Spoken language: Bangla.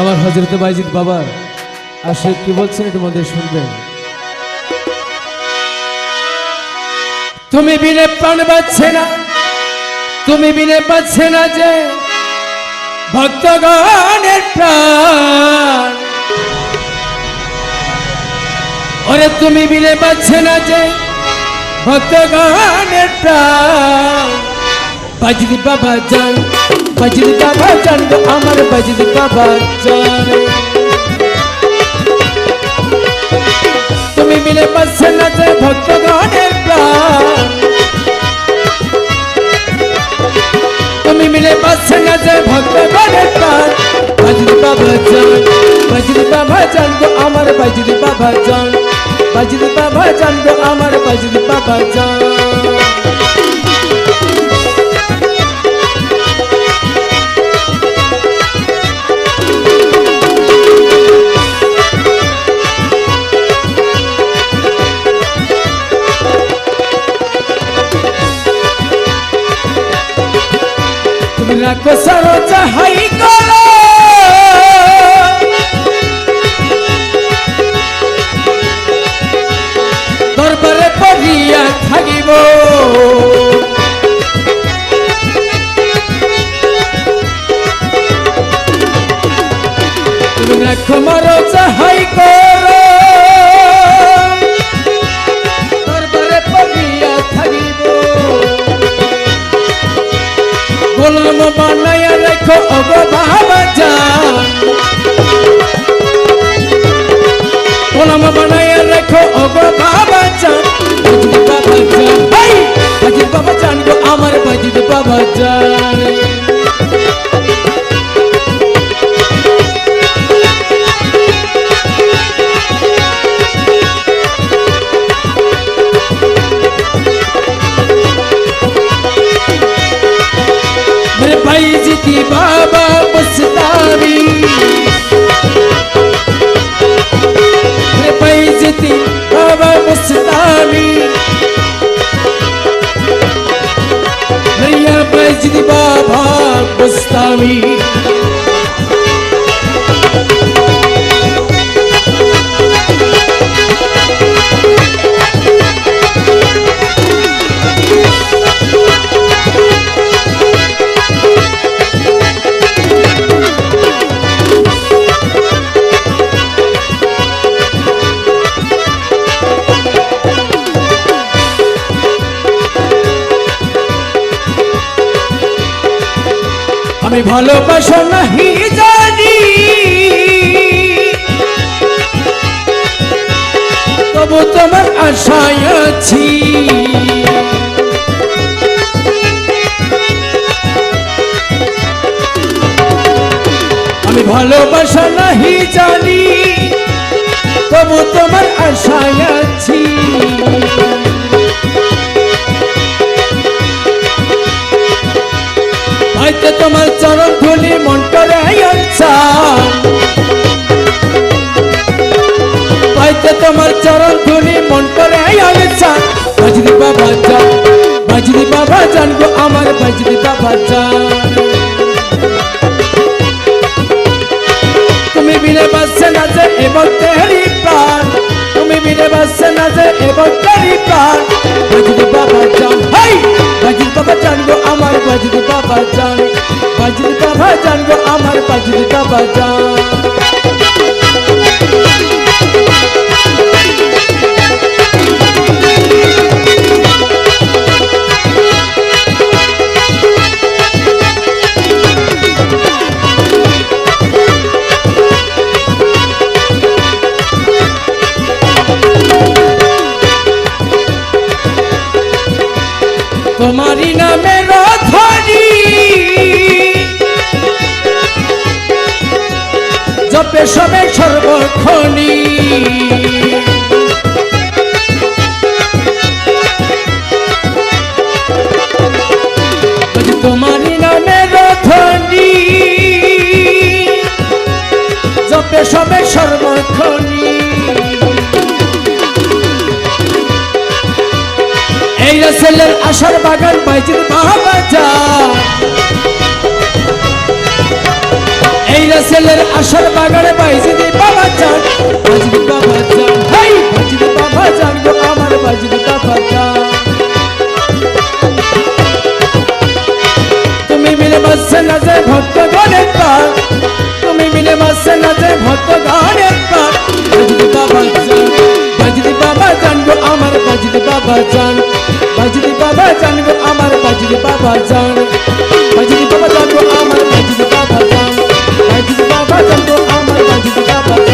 আমার হজরত বাইজিদ বাবা আসে কি বলছেন একটু মধ্যে শুনবেন। তুমি বিনে প্রাণ পাচ্ছে না, তুমি বিনে পাচ্ছে না যে ভক্তগণের প্রাণ। ওরে তুমি বিনে পাচ্ছে না যে ভক্তগণের প্রাণ। বাজিদ বাবা জান বাজিদ বাবা জান গো আমার বাজিদ বাবা জান তুমি মিলে পাচ্ছে না যে ভক্তগণের প্রাণ তুমি মিলে পাচ্ছে না যে ভক্তগণের প্রাণ বাজিদ বাবা জান বাজিদ বাবা জান গো আমার বাজিদ বাবা জান বাজিদ বাবা জান সারো চাহাই করো। দরবারে পড়িয়া থাকিব। আমার মজিদ বাবা জান আমি ভালোবাসা নাহি জানি। তবু তোমার আশায় আছি। আমি ভালোবাসা নাহি জানি, তবু তোমার আশায় আছি। তোমার চরণ ধুলি মন আনসান হয়তো তোমার চরণ ধুলি মন আনসান বাজরি বাবা জান, বাজরি বাবা গো আমার বাজরি বাবা জান। তুমি বিনে বাসছে না যে এবং তেরি প্রাণ। তুমি বিনে বাসছে না যে এবং তেরি প্রাণ। বাজরি বাবা জান, হাই! বাজরি বাবা গো আমার বাজরি বাবা জান বাজরি বাবা জান গো আমার বাজরি বাবা জান তোমারি জপে সবে সর্বক্ষণি তোমারি নামে রথনি জপে সবে সর্বক্ষণি এই রসেলের আশার বাগান, বাইজির বাবা যা এই রাসেলের আসর বাগানে বাইজিদি বাবা চান বাজিদি বাবা চান হাই বাজিদি বাবা চান গো আমার বাজিদি বাবা চান তুমি মিলে মাসে নাচে ভক্ত গণের পার তুমি মিলে মাসে নাচে ভক্ত গণের পার বাজিদি বাবা চান বাজিদি বাবা চান গো আমার বাজিদি বাবা চান বাজিদি বাবা চান গো আমার বাজিদি বাবা চান বাজিদি বাবা চান গো আমার বাজিদি বাবা চান বাবা চন্দ্র আমার বাবা।